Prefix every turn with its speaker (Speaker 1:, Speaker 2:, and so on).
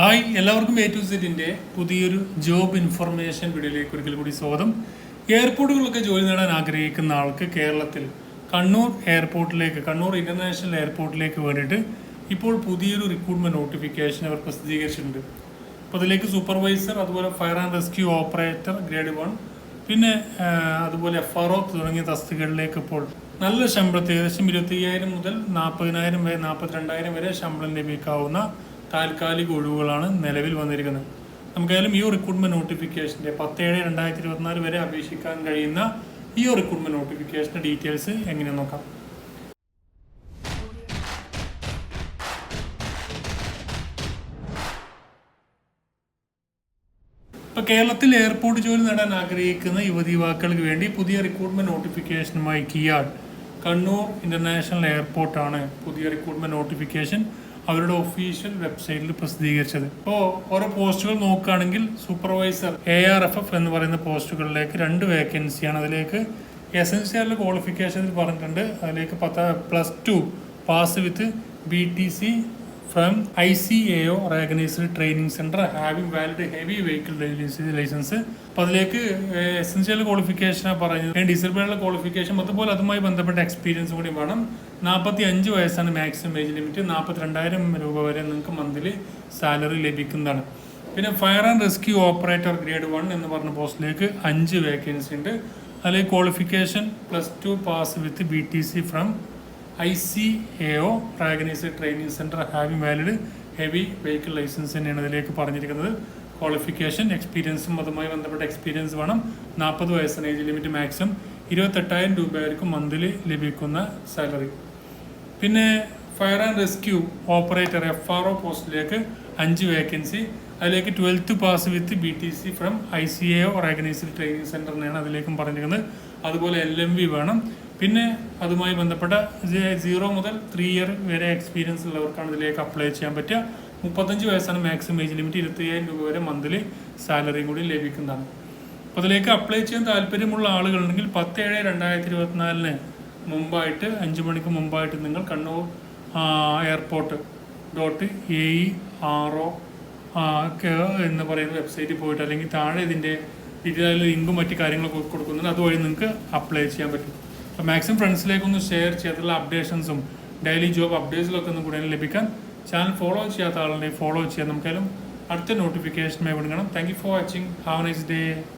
Speaker 1: Hi എല്ലാവർക്കും A to സെറ്റിന്റെ പുതിയൊരു ജോബ് ഇൻഫർമേഷൻ വീഡിയോയിലേക്ക് ഒരിക്കൽ കൂടി സ്വാഗതം. എയർപോർട്ടുകളൊക്കെ ജോലി നേടാൻ ആഗ്രഹിക്കുന്ന ആൾക്ക് കേരളത്തിൽ കണ്ണൂർ എയർപോർട്ടിലേക്ക് കണ്ണൂർ ഇന്റർനാഷണൽ എയർപോർട്ടിലേക്ക് വേണ്ടിയിട്ട് ഇപ്പോൾ പുതിയൊരു റിക്രൂട്ട്മെന്റ് നോട്ടിഫിക്കേഷൻ അവർ പ്രസിദ്ധീകരിച്ചിട്ടുണ്ട്. അപ്പോൾ അതിലേക്ക് സൂപ്പർവൈസർ അതുപോലെ fire and rescue operator grade one പിന്നെ അതുപോലെ എഫ് ആർ ഒ തുടങ്ങിയ തസ്തികകളിലേക്ക് ഇപ്പോൾ നല്ല ശമ്പളത്തിൽ ഏകദേശം ഇരുപത്തി അയ്യായിരം മുതൽ നാൽപ്പതിനായിരം വരെ നാൽപ്പത്തിരണ്ടായിരം വരെ ശമ്പളം ലഭിക്കാവുന്ന താൽക്കാലിക ഒഴിവുകളാണ് നിലവിൽ വന്നിരിക്കുന്നത്. നമുക്കായാലും ഈ റിക്രൂട്ട്മെന്റ് നോട്ടിഫിക്കേഷന്റെ പത്തേഴ് രണ്ടായിരത്തി ഇരുപത്തിനാല് വരെ അപേക്ഷിക്കാൻ കഴിയുന്ന ഈ റിക്രൂട്ട്മെന്റ് നോട്ടിഫിക്കേഷന്റെ ഡീറ്റെയിൽസ് എങ്ങനെ നോക്കാം? ഇപ്പൊ കേരളത്തിൽ എയർപോർട്ട് ജോലി നേടാൻ ആഗ്രഹിക്കുന്ന യുവതി യുവാക്കൾക്ക് വേണ്ടി പുതിയ റിക്രൂട്ട്മെന്റ് നോട്ടിഫിക്കേഷനുമായി കിയാഡ് കണ്ണൂർ ഇന്റർനാഷണൽ എയർപോർട്ടാണ് പുതിയ റിക്രൂട്ട്മെന്റ് നോട്ടിഫിക്കേഷൻ അവരുടെ ഒഫീഷ്യൽ വെബ്സൈറ്റിൽ പ്രസിദ്ധീകരിച്ചത്. ഇപ്പോൾ ഓരോ പോസ്റ്റുകൾ നോക്കുകയാണെങ്കിൽ supervisor A R F F എന്ന് പറയുന്ന പോസ്റ്റുകളിലേക്ക് രണ്ട് വേക്കൻസിയാണ് അതിലേക്ക് എസെൻഷ്യൽ ക്വാളിഫിക്കേഷനിൽ പറഞ്ഞിട്ടുണ്ട്. അതിലേക്ക് പത്ത് plus two pass with B T C from I C A O recognised training centre having valid heavy vehicle licence അപ്പോൾ അതിലേക്ക് എസെൻഷ്യൽ ക്വാളിഫിക്കേഷൻ പറയുന്നത് ഡിസബിളുള്ള ക്വാളിഫിക്കേഷൻ അതുപോലെ അതുമായി ബന്ധപ്പെട്ട എക്സ്പീരിയൻസ് കൂടി വേണം. നാൽപ്പത്തി അഞ്ച് വയസ്സാണ് മാക്സിമം ഏജ് ലിമിറ്റ് നാൽപ്പത്തിരണ്ടായിരം രൂപ വരെ നിങ്ങൾക്ക് മന്ത്ലി സാലറി ലഭിക്കുന്നതാണ്. പിന്നെ fire and rescue operator grade one എന്ന് പറഞ്ഞ പോസ്റ്റിലേക്ക് അഞ്ച് വേക്കൻസി ഉണ്ട്. അതിൽ qualification plus two pass with B T C from I C A O recognised training centre Harvey valid heavy vehicle licence തന്നെയാണ് ഇതിലേക്ക് പറഞ്ഞിരിക്കുന്നത്. ക്വാളിഫിക്കേഷൻ എക്സ്പീരിയൻസും അതുമായി ബന്ധപ്പെട്ട എക്സ്പീരിയൻസ് വേണം. നാൽപ്പത് വയസ്സിന് ഏജ് ലിമിറ്റ് മാക്സിമം. ഇരുപത്തെട്ടായിരം രൂപയായിരിക്കും മന്ത്ലി ലഭിക്കുന്ന സാലറി. പിന്നെ fire and rescue operator F R O പോസ്റ്റിലേക്ക് അഞ്ച് വേക്കൻസി. അതിലേക്ക് twelfth pass with B T C from I C A O organised training സെന്ററിനെയാണ് അതിലേക്കും പറഞ്ഞിരിക്കുന്നത്. അതുപോലെ എൽ എം വി വേണം. പിന്നെ അതുമായി ബന്ധപ്പെട്ട സീറോ മുതൽ ത്രീ ഇയർ വരെ എക്സ്പീരിയൻസ് ഉള്ളവർക്കാണ് ഇതിലേക്ക് അപ്ലൈ ചെയ്യാൻ പറ്റുക. മുപ്പത്തഞ്ച് വയസ്സാണ് മാക്സിമം ഏജ് ലിമിറ്റ് ഇരുപത്തി അയ്യായിരം രൂപ വരെ മന്ത്ലി സാലറിയും കൂടി ലഭിക്കുന്നതാണ്. അപ്പോൾ അതിലേക്ക് അപ്ലൈ ചെയ്യാൻ താല്പര്യമുള്ള ആളുകളുണ്ടെങ്കിൽ പത്ത് ഏഴ് രണ്ടായിരത്തി ഇരുപത്തിനാലിന് മുമ്പായിട്ട് അഞ്ച് മണിക്ക് മുമ്പായിട്ട് നിങ്ങൾ Kannur airport dot A E R O എന്ന് പറയുന്ന വെബ്സൈറ്റിൽ പോയിട്ട് അല്ലെങ്കിൽ താഴെ ഇതിന്റെ ഇതിൽ ലിങ്കും മറ്റു കാര്യങ്ങളൊക്കെ കൊടുക്കുന്നുണ്ട്. അതുവഴി നിങ്ങൾക്ക് അപ്ലൈ ചെയ്യാൻ പറ്റും. അപ്പോൾ മാക്സിമം ഫ്രണ്ട്സിലേക്കൊന്ന് ഷെയർ ചെയ്തിട്ടുള്ള അപ്ഡേഷൻസും ഡെയിലി ജോബ് അപ്ഡേറ്റ്സിലൊക്കെ ഒന്ന് കൂടുതൽ ലഭിക്കാൻ ചാനൽ ഫോളോ ചെയ്യാത്ത ആളുണ്ടെങ്കിൽ ഫോളോ ചെയ്യാൻ നമുക്കായാലും അടുത്ത നോട്ടിഫിക്കേഷനുമായി വിടുകണം thank you for watching have nice day